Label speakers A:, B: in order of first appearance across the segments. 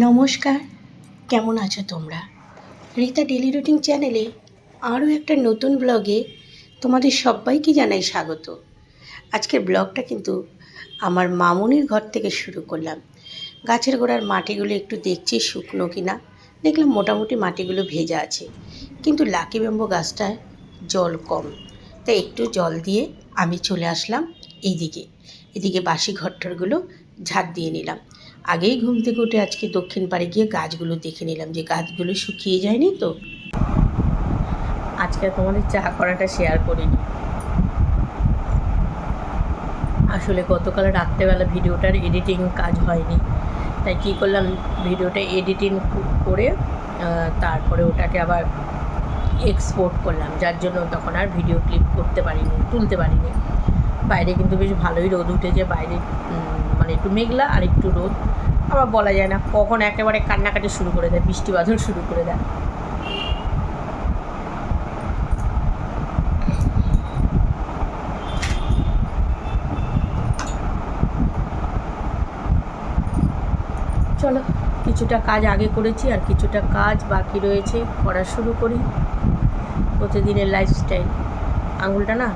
A: নমস্কার, কেমন আছো তোমরা? রীতা ডেলি রুটিন চ্যানেলে আরও একটা নতুন ব্লগে তোমাদের সবাইকে জানাই স্বাগত। আজকের ব্লগটা কিন্তু আমার মামুনির ঘর থেকে শুরু করলাম। গাছের গোড়ার মাটিগুলো একটু দেখছি শুকনো কিনা। দেখলাম মোটামুটি মাটিগুলো ভেজা আছে। কিন্তু লাকি ব্যাম্বো গাছটায় জল কম। তাই একটু জল দিয়ে আমি চলে আসলাম এইদিকে। এদিকে বাসি ঘরটরগুলো ঝাড় দিয়ে নিলাম। আগেই ঘুম থেকে উঠে আজকে দক্ষিণ পাড়ে গিয়ে গাছগুলো দেখে নিলাম যে গাছগুলো শুকিয়ে যায়নি তো। আজকে তোমাদের চা করাটা শেয়ার করিনি। আসলে গতকাল রাত্রেবেলা ভিডিওটার এডিটিং কাজ হয়নি। তাই কী করলাম, ভিডিওটা এডিটিং করে তারপরে ওটাকে আবার এক্সপোর্ট করলাম। যার জন্য তখন আর ভিডিও ক্লিপ করতে পারিনি, তুলতে পারিনি। বাইরে কিন্তু বেশ ভালোই রোদ উঠেছে, বাইরে মানে একটু মেঘলা আর একটু রোদ। আবার বলা যায় না কখন একেবারে কান্নাকাটি শুরু করে দেয়, বৃষ্টি বাদল শুরু করে দেয়। চলো, কিছুটা কাজ আগে করেছি আর কিছুটা কাজ বাকি রয়েছে, করা শুরু করি। প্রতিদিনের লাইফস্টাইল আঙুলটা না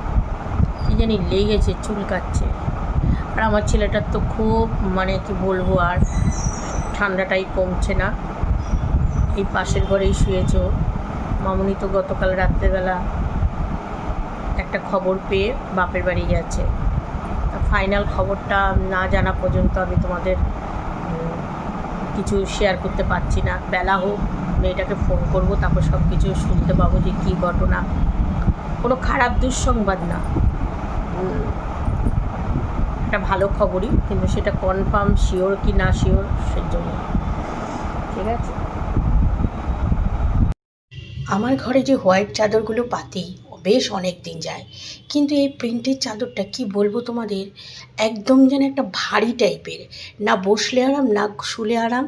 A: কী জানি লেগেছে চুল চুলকাচ্ছে। আর আমার ছেলেটার তো খুব মানে কি বলব আর, ঠান্ডাটাই কমছে না। এই পাশের ঘরেই শুয়েছ মামনি তো গতকাল রাত্রেবেলা একটা খবর পেয়ে বাপের বাড়ি গেছে। ফাইনাল খবরটা না জানা পর্যন্ত আমি তোমাদের কিছু শেয়ার করতে পারছি না। বেলা হোক, মেয়েটাকে ফোন করব, তারপর সব কিছু শুনতে পাবো যে কী ঘটনা। কোনো খারাপ দুঃসংবাদ না। একটা ভালো খবরই, কিন্তু সেটা কনফার্ম শিওর কি না শিওর সেই জন্য। ঠিক আছে? আমার ঘরে যে হোয়াইট চাদরগুলো পাতি, বেশ অনেক দিন যায়। কিন্তু এই প্রিন্টের চাদরটা কি বলব তোমাদের? একদম যেন একটা ভারী টাইপের না বসলে আরাম, না শুলে আরাম,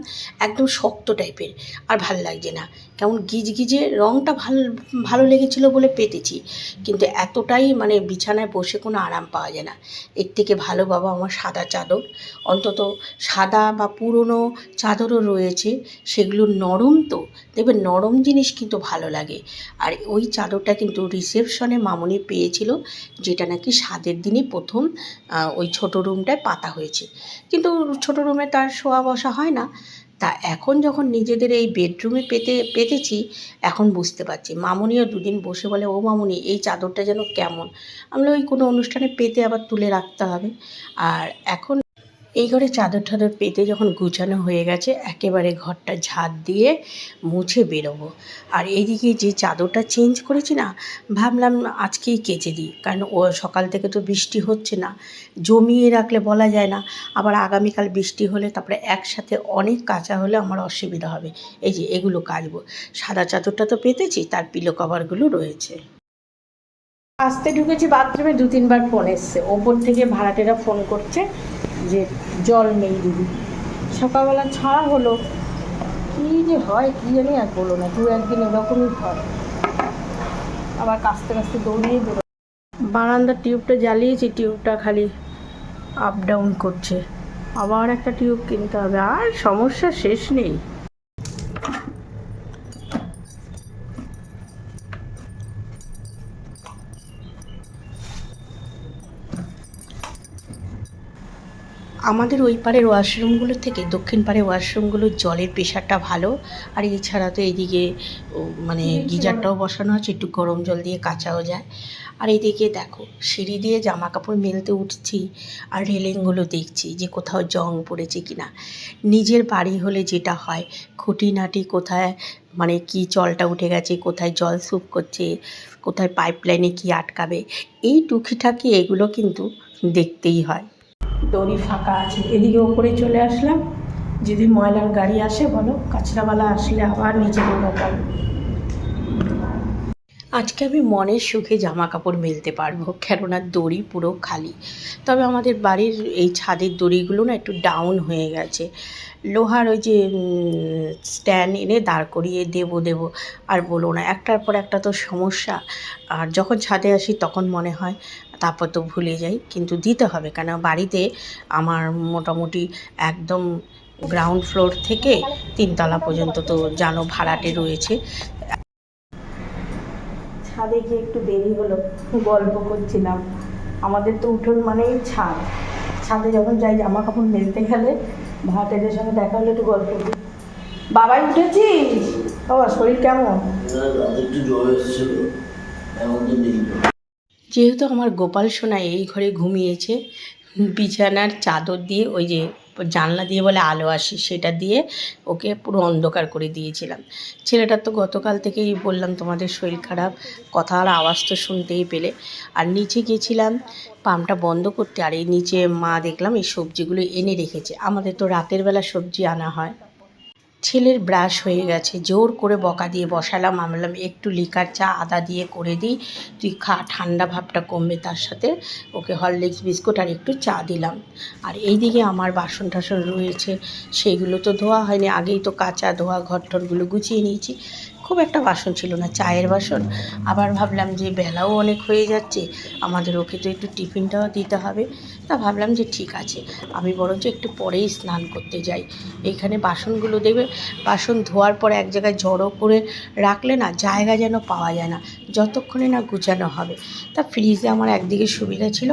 A: একদম শক্ত টাইপের আর ভালো লাগছে না। কেমন গিজগিজে রঙটা ভালো, ভালো লেগেছিলো বলে পেতেছি। কিন্তু এতটাই মানে বিছানায় বসে কোনো আরাম পাওয়া যায় না। এর থেকে ভালো বাবা আমার সাদা চাদর। অন্তত সাদা বা পুরনো চাদরও রয়েছে। সেগুলো নরম তো। দেখবে নরম জিনিস কিন্তু ভালো লাগে। আর ওই চাদরটা কিন্তু রিসেপশনে মামুনি পেয়েছিল, যেটা নাকি সাদের দিনই প্রথম ওই ছোটো রুমটায় পাতা হয়েছে। কিন্তু ছোটো রুমে তার শোয়া বসা হয় না। তা এখন যখন নিজেদের এই বেডরুমে পেতে, পেতেছি, এখন বুঝতে পারছি। মামুনিও দুদিন বসে বলে, ও মামুনি, এই চাদরটা যেন কেমন? আমরা ওই কোনো অনুষ্ঠানে পেতে আবার তুলে রাখতে হবে। আর এখন এই ঘরে চাদর টাদর পেতে যখন গুছানো হয়ে গেছে, একেবারে ঘরটা ঝাড় দিয়ে মুছে বেরোবো। আর এইদিকে যে চাদরটা চেঞ্জ করেছি না, ভাবলাম আজকেই কেচে দিই, কারণ ও সকাল থেকে তো বৃষ্টি হচ্ছে না, জমিয়ে রাখলে বলা যায় না। আবার আগামীকাল বৃষ্টি হলে তারপরে একসাথে অনেক কাঁচা হলে আমার অসুবিধা হবে। এই যে এগুলো কাচবো। সাদা চাদরটা তো পেতেছি, তার পিলো কভারগুলো রয়েছে। আসতে ঢুকেছি বাথরুমে দু তিনবার ফোন এসছে। ওপর থেকে ভাড়াটেরা ফোন করছে। যে জল নেই দিদি। সকালবেলা ছাড়া হলো। কী যে হয়, কী জানি আর বলো না দু একদিন এরকমই হয়। আবার কাস্তে কাস্তে দৌড়িয়ে দৌড় বারান্দার টিউবটা জ্বালিয়েছি, টিউবটা খালি আপ ডাউন করছে। আবার একটা টিউব কিনতে হবে। আর সমস্যা শেষ নেই। আমাদের ওই পারের ওয়াশরুমগুলো থেকে দক্ষিণ পাড়ের ওয়াশরুমগুলোর জলের প্রেশারটা ভালো। আর এছাড়া তো এইদিকে ও, মানে গিজারটাও বসানো আছে একটু গরম জল দিয়ে কাচাও যায়। আর এদিকে দেখো সিঁড়ি দিয়ে জামা কাপড় মেলতে উঠছি আর রেলিংগুলো দেখছি যে কোথাও জং পড়েছে কি না নিজের বাড়ি হলে যেটা হয় খুঁটিনাটি কোথায় মানে কি জলটা উঠে গেছে কোথায় জল স্যুপ করছে কোথায় পাইপ লাইনে কী আটকাবে এই টুকিটাকি এগুলো কিন্তু দেখতেই হয়। দড়ি ফাঁকা আছে। এদিকে ওপরে চলে আসলাম। যদি ময়লার গাড়ি আসে, বলো। কাঁচরাওয়ালা আসলে আবার নিচে ঢোকাতাম আজকে আমি মনের সুখে জামা কাপড় মেলতে পারব, কেননা দড়ি পুরো খালি। তবে আমাদের বাড়ির এই ছাদের দড়িগুলো না একটু ডাউন হয়ে গেছে। লোহার ওই যে স্ট্যান্ড এনে দাঁড় করিয়ে দেবো দেবো। আর বলো না, একটার পর একটা তো সমস্যা। আর যখন ছাদে আসি, তখন মনে হয় তারপর তো ভুলে যাই কিন্তু দিতে হবে। কেন বাড়িতে আমার মোটামুটি একদম গ্রাউন্ড ফ্লোর থেকে তিনতলা পর্যন্ত তো জানো ভাড়াটে রয়েছে। ছাদে গিয়ে একটু দেরি হলো গল্প করছিলাম। আমাদের তো উঠোন মানেই ছাদ। ছাদে যখন যাই জামা কাপড় মেলতে গেলে ভাড়াটেদের সঙ্গে দেখা হলে একটু গল্প করি। বাবাই উঠেছিস? বাবা শরীর কেমন?
B: একটু জ্বর এসেছিল এখন তো নেই।
A: যেহেতু আমার গোপাল সোনা এই ঘরে ঘুমিয়েছে, বিছানার চাদর দিয়ে ওই যে জানলা দিয়ে বলে আলো আসে সেটা দিয়ে ওকে পুরো অন্ধকার করে দিয়েছিলাম। ছেলেটার তো গতকাল থেকেই বললাম তোমাদের শরীর খারাপ কথা আর আওয়াজ তো শুনতেই পেলে। আর নিচে গেছিলাম, পাম্পটা বন্ধ করতে, আর এই নিচে মা দেখলাম এই সবজিগুলো এনে রেখেছে। আমাদের তো রাতের বেলা সবজি আনা হয়। ছেলের ব্রাশ হয়ে গেছে। জোর করে বকা দিয়ে বসালাম। আমি বললাম, একটু লিকার চা, আদা দিয়ে করে দিই। তুই খা। ঠান্ডা ভাবটা কমবে তার সাথে। ওকে হরলিক্স বিস্কুট আর একটু চা দিলাম। আর এইদিকে আমার বাসন টাসন রয়েছে। সেইগুলো তো ধোয়া হয়নি। আগেই তো কাঁচা ধোয়া ঘর টরগুলো গুছিয়ে নিয়েছি। খুব একটা বাসন ছিল না, চায়ের বাসন। আবার ভাবলাম যে বেলাও অনেক হয়ে যাচ্ছে। আমাদের ওকে তো একটু টিফিনটাও দিতে হবে। তা ভাবলাম যে ঠিক আছে। আমি বরঞ্চ একটু পরেই স্নান করতে যাই। এইখানে বাসনগুলো দেবে বাসন ধোয়ার পর এক জায়গায় জড়ো করে রাখলে না জায়গা যেন পাওয়া যায় না। যতক্ষণে না গুছানো হবে। তা ফ্রিজে আমার একদিকে সুবিধা ছিল,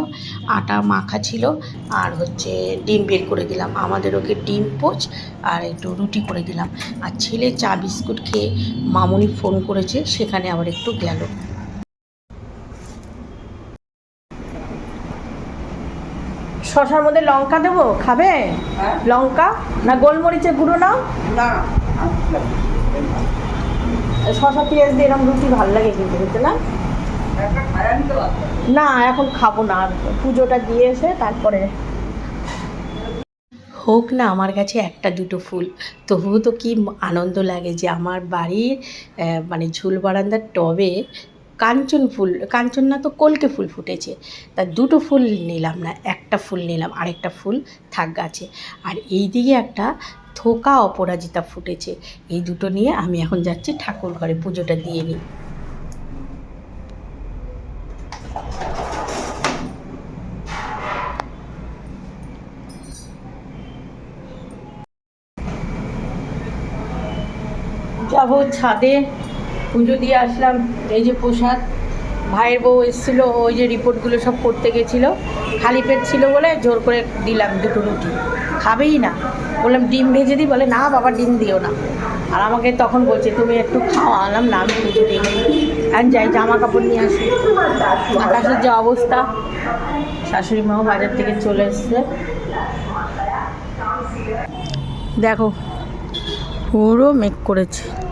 A: আটা মাখা ছিল, আর হচ্ছে ডিম বের করে দিলাম। আমাদের ওকে ডিম পোচ আর একটু রুটি করে দিলাম। আর ছেলে চা বিস্কুট খেয়ে মামনি ফোন করেছে, সেখানে আবার একটু গেল। শশার মধ্যে লঙ্কা দেবো? খাবে? লঙ্কা? না গোলমরিচের গুঁড়ো নাও। না। শশা পেঁয়াজ দিয়ে এরকম রুটি ভালো লাগে কিন্তু বুঝতে না? না এখন খাব না। আর পুজোটা দিয়ে এসে তারপরে। হোক না আমার কাছে একটা দুটো ফুল। তবুও তো কি আনন্দ লাগে যে আমার বাড়ির মানে ঝুল বারান্দার টবে কাঞ্চন ফুল, কাঞ্চন না তো কলকে ফুল ফুটেছে। তা দুটো ফুল নিলাম না, একটা ফুল নিলাম, আরেকটা ফুল থাক গাছে। আর এই দিকে একটা থোকা অপরাজিতা ফুটেছে। এই দুটো নিয়ে আমি এখন যাচ্ছি ঠাকুর ঘরে, পুজোটা দিয়ে নিই। যাব ছাদে। পুজো দিয়ে আসলাম। এই যে প্রসাদ, ভাইয়ের বউ এসেছিল, ওই যে রিপোর্টগুলো সব করতে গেছিল। খালি পেট ছিল বলে জোর করে দিলাম দুটো রুটি। খাবেই না। বললাম, ডিম ভেজে দিই? বলে, না বাবা, ডিম দিও না। আর আমাকে তখন বলছে, তুমি একটু খাও। আনলাম না, আমি পুজো দিই আর যাই জামা কাপড় নিয়ে আসি। আকাশের যে অবস্থা, শাশুড়ি মাও বাজার থেকে চলে এসছে। দেখো, পুরো মেঘ করেছে।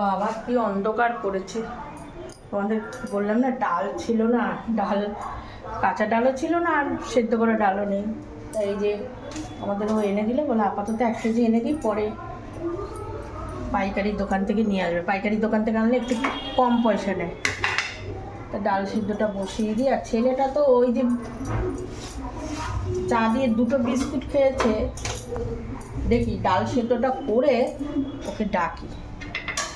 A: বাবা, কি অন্ধকার করেছে। তোমাদের বললাম না, ডাল ছিল না, ডাল, কাঁচা ডালও ছিল না, আর সেদ্ধ করা ডালও নেই। তাই এই যে আমাদের ও এনে দিলে, বলে আপাতত এক কেজি এনে দিই, পরে পাইকারি দোকান থেকে নিয়ে আসবে। পাইকারি দোকান থেকে আনলে একটু কম পয়সা নেয়। তা ডাল সিদ্ধটা বসিয়ে দিই, আর ছেলেটা তো ওই যে চা দিয়ে দুটো বিস্কুট খেয়েছে। দেখি ডাল সেদ্ধটা করে ওকে ডাকি।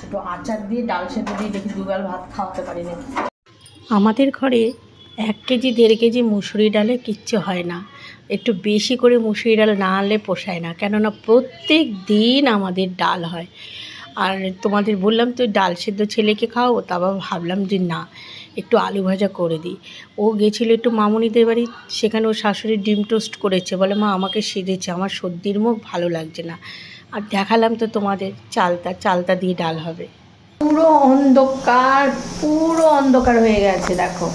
A: একটু আচার দিয়ে, ডাল সেদ্ধ দিয়ে দেখি দুবেল ভাত খাওয়াতে পারি নাকি আমাদের ঘরে এক কেজি, দেড় কেজি মুসুরি ডালে কিচ্ছু হয় না। একটু বেশি করে মুসুরি ডাল না আনলে পোষায় না, কেননা প্রত্যেক দিন আমাদের ডাল হয়। আর তোমাদের বললাম তো, ডাল সেদ্ধ ছেলেকে খাওয়াবো, তা আবার ভাবলাম যে না, একটু আলু ভাজা করে দিই। ও গেছিল একটু মামুনিদের বাড়ি, সেখানে ও শাশুড়ি ডিম টোস্ট করেছে, বলে মা আমাকে সেধেছে, আমার সর্দির মুখ ভালো লাগছে না। আর দেখালাম তো তোমাদের চালতা চালতা দিয়ে ডাল হবে। পুরো অন্ধকার পুরো অন্ধকার হয়ে গেছে, দেখো।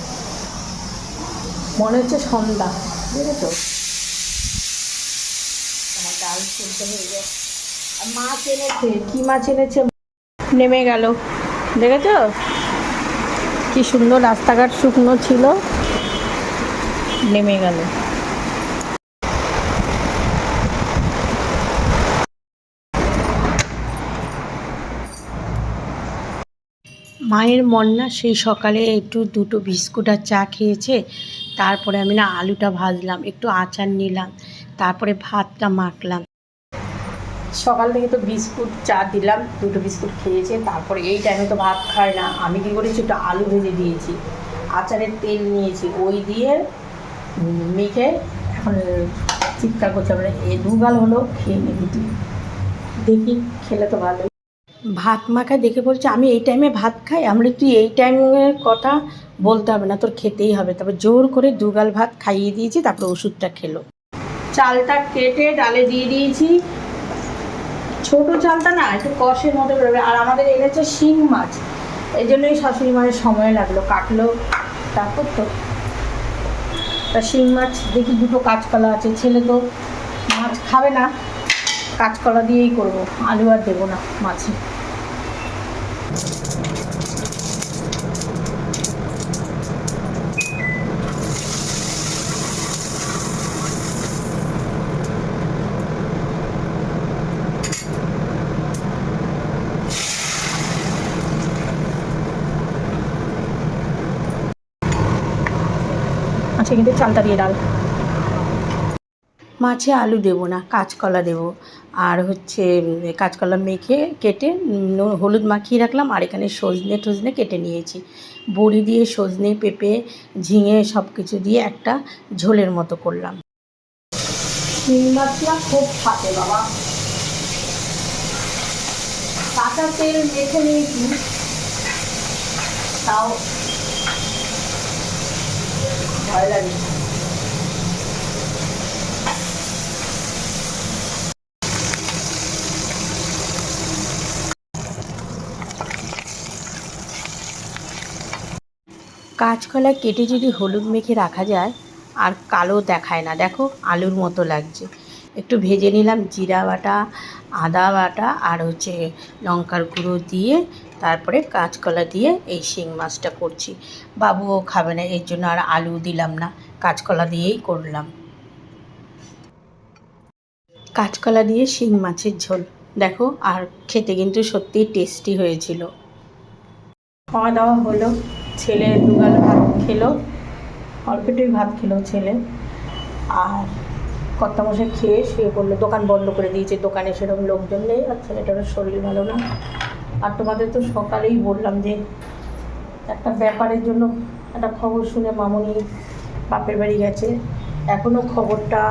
A: মনে হচ্ছে সন্ধ্যা, বুঝেছ? ডাল সেদ্ধ হয়ে গেছে। আর মাছ এনেছে, কি মাছ এনেছে? নেমে গেল, দেখেছ? কি সুন্দর রাস্তাঘাট শুকনো ছিল। নেমে গেল। মায়ের মন না সেই সকালে একটু দুটো বিস্কুট আর চা খেয়েছে। তারপরে আমি না আলুটা ভাজলাম, একটু আচার নিলাম, তারপরে ভাতটা মাখলাম। সকাল থেকে তো বিস্কুট, চা দিলাম, দুটো বিস্কুট খেয়েছে, তারপরে এই টাইমে তো ভাত খায় না। আমি কী করেছি, একটু আলু ভেজে দিয়েছি, আচারের তেল নিয়েছি, ওই দিয়ে মেখে এখন চিৎকার করছে, আমরা এ দুগাল হলো খেয়ে নিবি দেখি, খেলে তো ভালো ভাত মাখা দেখে বলছে, আমি এই টাইমে ভাত খাই। আমরা তুই এই টাইমের কথা বলতে হবে না, তোর খেতেই হবে। তারপর জোর করে দুগাল ভাত খাইয়ে দিয়েছি, তারপর ওষুধটা খেলো। চালটা কেটে ডালে দিয়ে দিয়েছি। ছোট চালটা না, একটু কষের মতো বেরোবে আর আমাদের এনেছে শিং মাছ। এই জন্যই শাশুড়ি মায়ের সময় লাগল, কাটলো তারপর তো। তা শিং মাছ, দেখি দুটো কাঁচকলা আছে, ছেলে তো মাছ খাবে না। কাঁচকলা দিয়েই করব, আলু আর দেবো না মাছে। আচ্ছা কিন্তু চালটা দিয়ে ডাল। মাছে আলু দেবো না, কাঁচকলা দেবো। আর হচ্ছে কাঁচকলা মেখে কেটে হলুদ মাখিয়ে রাখলাম, আর এখানে সজনে টজনে কেটে নিয়েছি। বড়ি দিয়ে সজনে, পেঁপে, ঝিঙে সব কিছু দিয়ে একটা ঝোলের মতো করলাম। খুব ফাটে বাবা। তেল মেখে নিয়েছি। তাও ভয় লাগে। কাঁচকলা কেটে যদি হলুদ মেখে রাখা যায়, আর কালো দেখায় না। দেখো, আলুর মতো লাগছে। একটু ভেজে নিলাম জিরা বাটা, আদা বাটা, আর হচ্ছে লঙ্কার গুঁড়ো দিয়ে, তারপরে কাঁচকলা দিয়ে এই শিং মাছটা করছি। বাবুও খাবে না, এর জন্য আর আলু দিলাম না। কাঁচকলা দিয়েই করলাম। কাঁচকলা দিয়ে শিং মাছের ঝোল। দেখো, আর খেতে কিন্তু সত্যিই টেস্টি হয়েছিল। খাওয়া দাওয়া হলো। ছেলে দুগাল ভাত খেলো অল্প একটুই ভাত খেলো ছেলে। আর কর্তামশাই খেয়ে শুয়ে পড়ল, দোকান বন্ধ করে দিয়েছে, দোকানে সেরকম লোকজন নেই, আর ছেলেটারও শরীর ভালো না। আর তোমাদের তো সকালেই বললাম যে একটা ব্যাপারের জন্য একটা খবর শুনে মামনি বাপের বাড়ি গেছে। এখনও খবরটা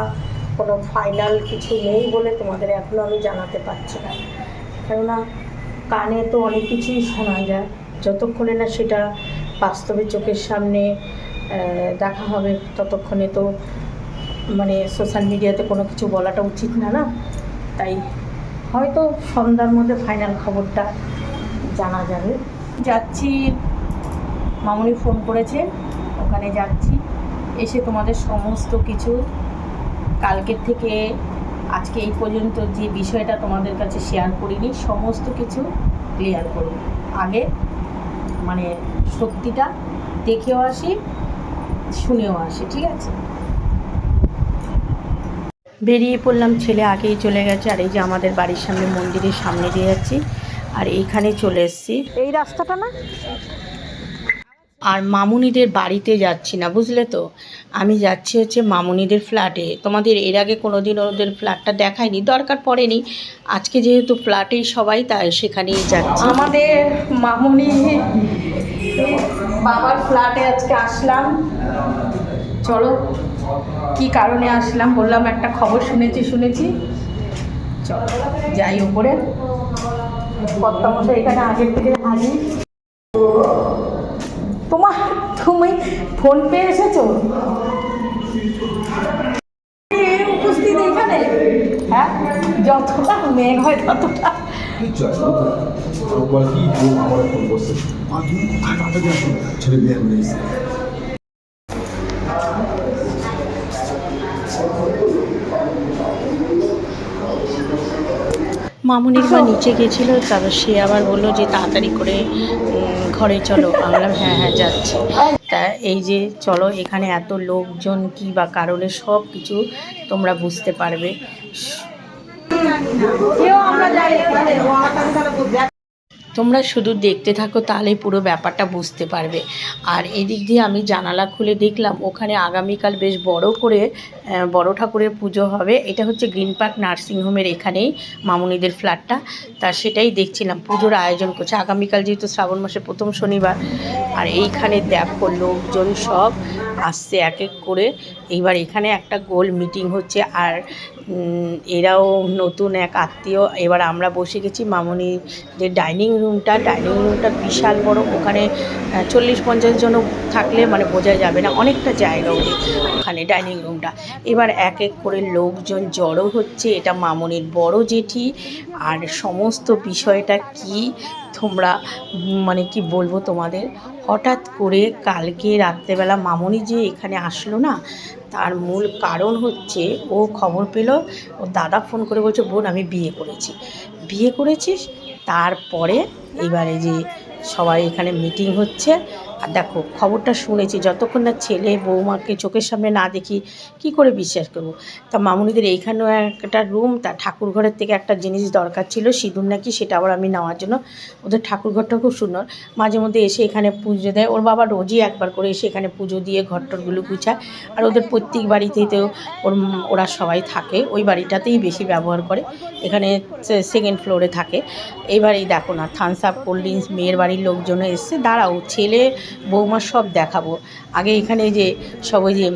A: কোনো ফাইনাল কিছু নেই বলে তোমাদের এখনও আমি জানাতে পারছি না। কেননা কানে তো অনেক কিছুই শোনা যায়, যতক্ষণে না সেটা বাস্তবে চোখের সামনে দেখা হবে ততক্ষণে তো মানে সোশ্যাল মিডিয়াতে কোনো কিছু বলাটা উচিত না না? তাই হয়তো সন্ধ্যার মধ্যে ফাইনাল খবরটা জানা যাবে। যাচ্ছি, মামনি ফোন করেছে, ওখানে যাচ্ছি। এসে তোমাদের সমস্ত কিছু কালকের থেকে, আজকে এই পর্যন্ত যে বিষয়টা তোমাদের কাছে শেয়ার করিনি, সমস্ত কিছু ক্লিয়ার করব। আগে মানে সত্যিটা দেখেও আসি শুনেও আসি ঠিক আছে? বেরিয়ে পড়লাম ছেলে আগেই চলে গেছে আর এই যে আমাদের বাড়ির সামনে মন্দিরের সামনে দিয়ে যাচ্ছি আর এইখানে চলে এসেছি।
C: এই রাস্তাটা না?
A: আর মামুনিদের বাড়িতে যাচ্ছি না বুঝলে তো? আমি যাচ্ছি হচ্ছে মামুনিদের ফ্ল্যাটে। তোমাদের এর আগে কোনো দিন ওদের ফ্ল্যাটটা দেখায়নি দরকার পড়েনি। আজকে যেহেতু ফ্ল্যাটেই সবাই তাই সেখানেই যাচ্ছি। আমাদের মামুনি বাবার ফ্ল্যাটে আজকে আসলাম। চলো, কি কারণে আসলাম বললাম, একটা খবর শুনেছি শুনেছি। চলো, যাই ওপরে। কর্তামশাই এখানে আগের থেকে হাজির। তোমার তুমি ফোন পেয়ে এসেছ? হ্যাঁ? যতটা মেঘ হয় ততটা।
D: ছেলে বিয়ে
A: মামুনির মা নিচে গেছিল তারপর সে আবার বলল যে তাড়াতাড়ি করে ঘরে চলো আমি বললাম হ্যাঁ হ্যাঁ যাচ্ছি। তা এই যে চলো, এখানে এত লোকজন কি বা কারণে সব কিছু তোমরা বুঝতে পারবে। তোমরা শুধু দেখতে থাকো তাহলে পুরো ব্যাপারটা বুঝতে পারবে। আর এদিক দিয়ে আমি জানালা খুলে দেখলাম, ওখানে আগামীকাল বেশ বড় করে বড় ঠাকুরের পুজো হবে। এটা হচ্ছে গ্রিন পার্ক নার্সিংহোমের এখানেই, মামুনিদের ফ্ল্যাটটা। তা সেটাই দেখছিলাম, পুজোর আয়োজন করছে। আগামীকাল যেহেতু শ্রাবণ মাসের প্রথম শনিবার, আর এইখানে দেখো লোকজন সব আসছে এক এক করে। এইবার এখানে একটা গোল মিটিং হচ্ছে আর এরাও নতুন এক আত্মীয়। এবার আমরা বসে গেছি মামনিদের ডাইনিং রুমটা। ডাইনিং রুমটা বিশাল বড়। ওখানে চল্লিশ পঞ্চাশ জন থাকলে মানে বোঝা যাবে না অনেকটা জায়গা ওদের ওখানে ডাইনিং রুমটা। এবার এক এক করে লোকজন জড়ো হচ্ছে। এটা মামনির বড় জেঠি। আর সমস্ত বিষয়টা কি তোমরা মানে কি বলব তোমাদের, হঠাৎ করে কালকে রাত্রেবেলা মামনি যে এখানে আসলো না, তার মূল কারণ হচ্ছে ও খবর পেল, ও দাদা ফোন করে বলছে, বোন, আমি বিয়ে করেছি। বিয়ে করেছিস? তারপরে এবারে যে সবাই এখানে মিটিং হচ্ছে আর দেখো, খবরটা শুনেছি, যতক্ষণ না ছেলে বৌমাকে চোখের সামনে না দেখি, কি করে বিশ্বাস করব? তা মামুনিদের এইখানেও একটা রুম তা ঠাকুর ঘরের থেকে একটা জিনিস দরকার ছিল, সিঁদুর নাকি, সেটা আবার আমি নেওয়ার জন্য। ওদের ঠাকুর ঘরটা খুব সুন্দর। মাঝে মধ্যে এসে এখানে পুজো দেয়। ওর বাবা রোজই একবার করে এসে এখানে পুজো দিয়ে ঘর টরগুলো গুছায়। আর ওদের প্রত্যেক বাড়িতেই তো ওর ওরা সবাই থাকে। ওই বাড়িটাতেই বেশি ব্যবহার করে। এখানে সেকেন্ড ফ্লোরে থাকে। এইবারেই দেখো না থামস আপ কোল্ড ড্রিঙ্কস মেয়ের বাড়ির লোকজন এসছে। দাঁড়াও, ছেলে বৌমা সব দেখাবো। আগে এখানে যে সব ওই যে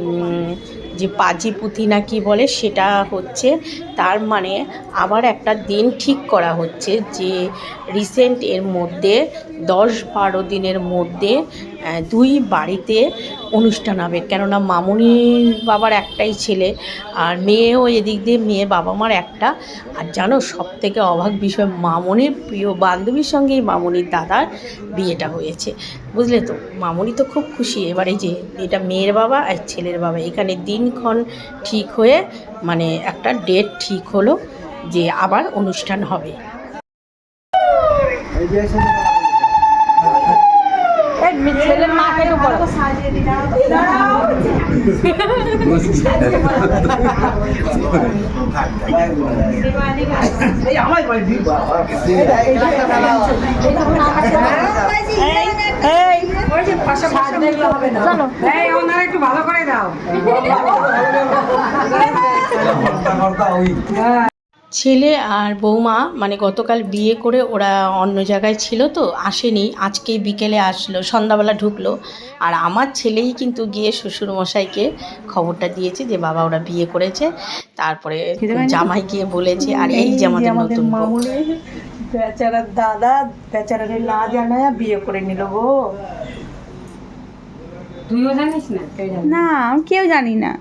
A: যে পাজি পুঁথি না কি বলে সেটা হচ্ছে, তার মানে আবার একটা দিন ঠিক করা হচ্ছে যে রিসেন্ট এর মধ্যে, দশ বারো দিনের মধ্যে দুই বাড়িতে অনুষ্ঠান হবে। কেননা মামুনির বাবার একটাই ছেলে আর মেয়েও এদিক দিয়ে মেয়ে বাবা মার একটা। আর জানো সব থেকে অবাক বিষয়, মামনির প্রিয় বান্ধবীর সঙ্গেই মামনির দাদার বিয়েটা হয়েছে। বুঝলে তো? মামনি তো খুব খুশি। এবারে যে, এটা মেয়ের বাবা আর ছেলের বাবা। এখানে দিনক্ষণ ঠিক হয়ে মানে একটা ডেট ঠিক হলো যে আবার অনুষ্ঠান হবে। ছেলের বলো।
C: ওনারা একটু ভালো করে দাও।
A: ছেলে আর বৌমা মানে গতকাল বিয়ে করে ওরা অন্য জায়গায় ছিল তো আসেনি। আজকেই বিকেলে আসলো সন্ধ্যাবেলা ঢুকলো। আর আমার ছেলেই কিন্তু গিয়ে শ্বশুরমশাইকে খবরটা দিয়েছে যে বাবা ওরা বিয়ে করেছে। তারপরে জামাই গিয়ে বলেছে আর এই যে আমাদের নতুন।
C: বেচারার দাদা বেচারারে না জানায় বিয়ে করে নিল গো। তুইও জানিস না?
E: না আমি কেউ জানি না।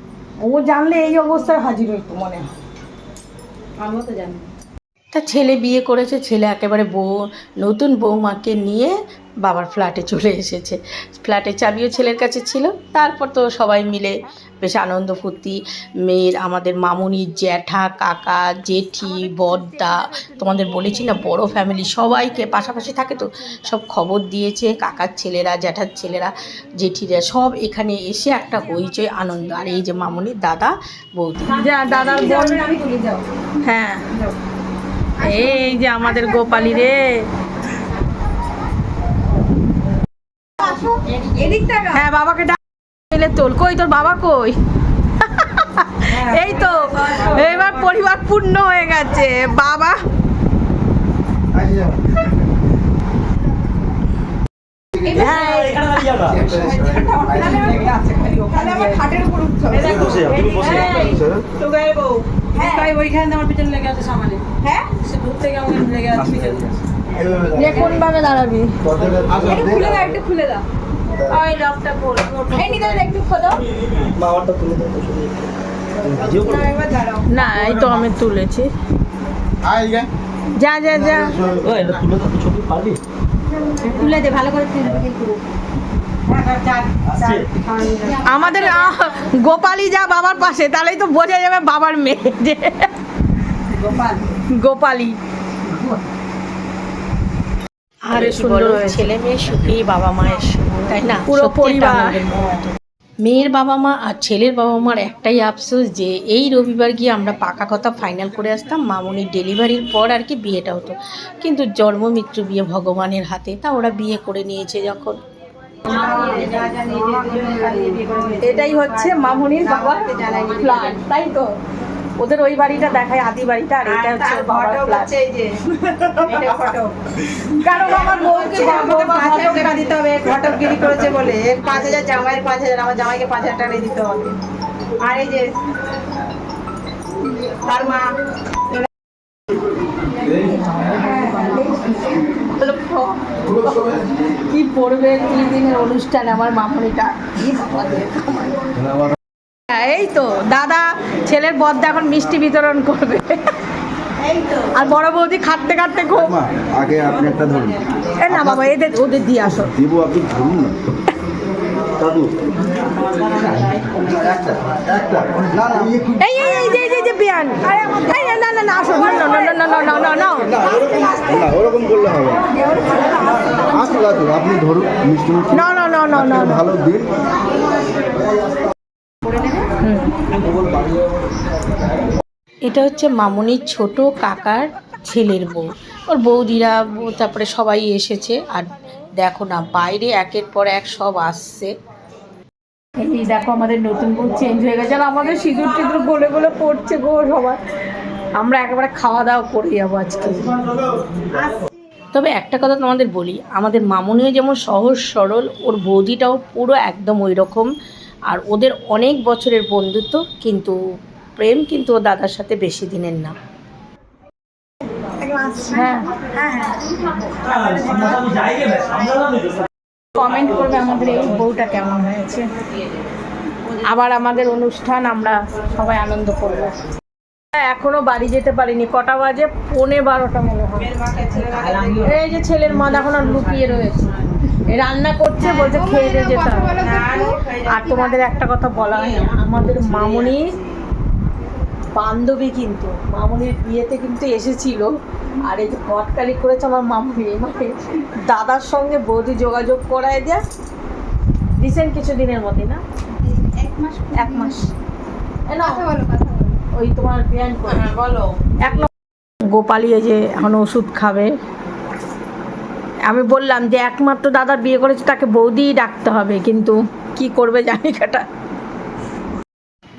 C: ও জানলে এই অবস্থায় হাজির হইতো মনে হয়। তো জানি
A: তা ছেলে বিয়ে করেছে ছেলে একেবারে বউ নতুন বৌমাকে নিয়ে বাবার ফ্ল্যাটে চলে এসেছে। ফ্ল্যাটের চাবিও ছেলের কাছে ছিল। তারপর তো সবাই মিলে বেশ আনন্দ ফুর্তি। মেয়ের আমাদের মামুনি জ্যাঠা কাকা জেঠি বড়দা তোমাদের বলেছি না বড় ফ্যামিলি সবাইকে পাশাপাশি থাকে তো সব খবর দিয়েছে কাকার ছেলেরা জ্যাঠার ছেলেরা জেঠিরা সব এখানে এসে একটা হইচই আনন্দ। আর এই যে মামুনির দাদা বৌদি।
C: বোন।
A: হ্যাঁ। এই যে আমাদের গোপালি রে। হ্যাঁ বাবাকে ডাক। এলে তোল। কই তোর বাবা কই? এই তো এবার পরিবার পূর্ণ হয়ে গেছে। বাবা।
C: ওইখানে আমার পিছনে লেগে আছে সামানে। হ্যাঁ? সে দূর থেকে আমাকে লেগে আছে। পিছনে
A: যে কোন ভাবে দাঁড়াবি?
E: খুলে দাও একটু খুলে দাও।
A: ওই লকটা খোল
E: এই নিতে একটু খোলো এবার দাঁড়াও।
A: না এই তো আমি তুলেছি। যা যা যা।
E: তুলে দে ভালো করে তুলে
A: আমাদের গোপালই যা বাবার পাশে তাহলেই তো বোঝা যাবে বাবার মেয়ে যে গোপালি। আর সুন্দর ছেলে মেয়ে সুখী বাবা মায়ের তাই না? পুরো পরিবার। মেয়ের বাবা মা আর ছেলের বাবা মার একটাই আফসোস যে এই রবিবার গিয়ে আমরা পাকা কথা ফাইনাল করে আসতাম মামনির ডেলিভারির পর আর কি বিয়েটা হতো। কিন্তু জন্ম মৃত্যু বিয়ে ভগবানের হাতে তা ওরা বিয়ে করে নিয়েছে যখন।
C: এটাই হচ্ছে মামুনির বাবার ফ্ল্যাট তাই তো? ওদের ওই বাড়িটা দেখায় আদি বাড়িটা আর এটা হচ্ছে বাবার ফ্ল্যাট কারণ আমার বউকে বৌমা
E: হাজার টাকা দিতে হবে ঘটকগিরি করেছে বলে। পাঁচ হাজার জামাইয়ের পাঁচ হাজার আমার জামাইকে পাঁচ হাজার টাকা দিতে হবে। আর এই যে তার মা।
C: কি পড়বে তিন দিনের অনুষ্ঠান আমার মামনিটা। এই তো দাদা ছেলের বদ্দা এখন মিষ্টি বিতরণ করবে। আর বড় বৌদি খাটতে খাটতে খুব
D: আগে আপনি একটা ধরুন।
C: এ না বাবা এদের ওদের দিয়ে আসো।
D: দেবো আপনি ধরুন না।
C: এই এই এই যে যে, বিয়ান আরে এই, না না না আসো না না না না না না না না
D: না ওরকম করলে হবে না। আসুন আসুন আপনি ধরুন মিষ্টি মিষ্টি
C: না না না না না
D: ভালো দিন
A: এটা হচ্ছে মামনির ছোট কাকার ছেলের বউ ওর বৌদিরা তারপরে সবাই এসেছে আর দেখো না বাইরে একের পর এক সব আসছে
C: এই দেখো আমাদের নতুন বউ চেঞ্জ হয়ে গেছে। আর আমাদের সিঁদুর টিঁদুর গলে গলে পড়ছে গো সবার। আমরা একেবারে খাওয়া দাওয়া করে যাব আজকে।
A: তবে একটা কথা তোমাদের বলি আমাদের মামনিও যেমন সহজ সরল ওর বৌদিটাও পুরো একদম ওই রকম আর ওদের অনেক বছরের বন্ধুত্ব কিন্তু প্রেম কিন্তু ও দাদার সাথে বেশি দিনের না।
C: হ্যাঁ। কমেন্ট করবে আমাদের এই বউটা কেমন হয়েছে। আবার আমাদের অনুষ্ঠান, আমরা সবাই আনন্দ করব। এখনও বাড়ি যেতে পারিনি, কটা বাজে? পৌনে বারোটা মনে হয়। এই যে ছেলের মা এখন লুকিয়ে রয়েছে। রান্না করছে, বলছে খেয়ে যেতে আর তোমাদের একটা কথা বলা হয় আমাদের মামনি বান্ধবী কিন্তু মামুনির বিয়েতে কিন্তু এসেছিল। আর এই যে ঘটকালি করেছে আমার মামনি মানে দাদার সঙ্গে বৌদি যোগাযোগ করায় দেয় রিসেন্ট কিছু দিনের মধ্যে না?
E: এক মাস
C: এক মাস।
E: কথা বলো কথা বলো।
C: ওই তোমার বিয়ান বলো। এক গোপালি এই যে এখন ওষুধ খাবে। আমি বললাম যে একমাত্র দাদার বিয়ে করেছে তাকে বৌদিই ডাকতে হবে কিন্তু কি করবে জানি কাটা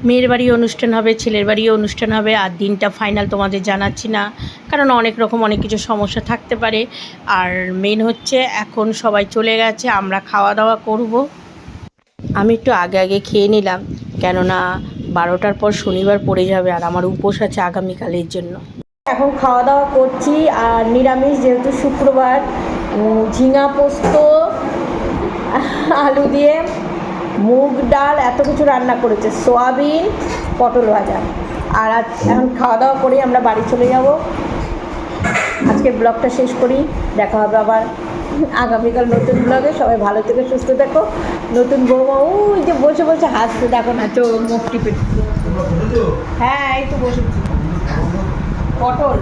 A: মেয়ের বাড়ি অনুষ্ঠান হবে, ছেলের বাড়িও অনুষ্ঠান হবে, আর দিনটা ফাইনাল তোমাদের জানাচ্ছি না, কারণ অনেক রকম অনেক কিছু সমস্যা থাকতে পারে। আর মেন হচ্ছে এখন সবাই চলে গেছে, আমরা খাওয়া দাওয়া করব। আমি একটু আগে আগে খেয়ে নিলাম, কেননা বারোটার পর শনিবার পড়ে যাবে, আর আমার উপোস আছে আগামীকালের জন্য।
C: এখন খাওয়া দাওয়া করছি, আর নিরামিষ যেহেতু শুক্রবার ঝিঙা পোস্ত, আলু দিয়ে মুগ ডাল, এত কিছু রান্না করেছে। সোয়াবিন, পটল ভাজা। আর আজ এখন খাওয়া দাওয়া করে আমরা বাড়ি চলে যাব। আজকে ব্লগটা শেষ করি। দেখা হবে আবার আগামীকাল নতুন ব্লগে। সবাই ভালো থেকে, সুস্থ থেকো। নতুন বৌমা, ওই যে বসে বসে হাসতে দেখো না চো মুখ টিপে। হ্যাঁ এই তো বসে। পটল।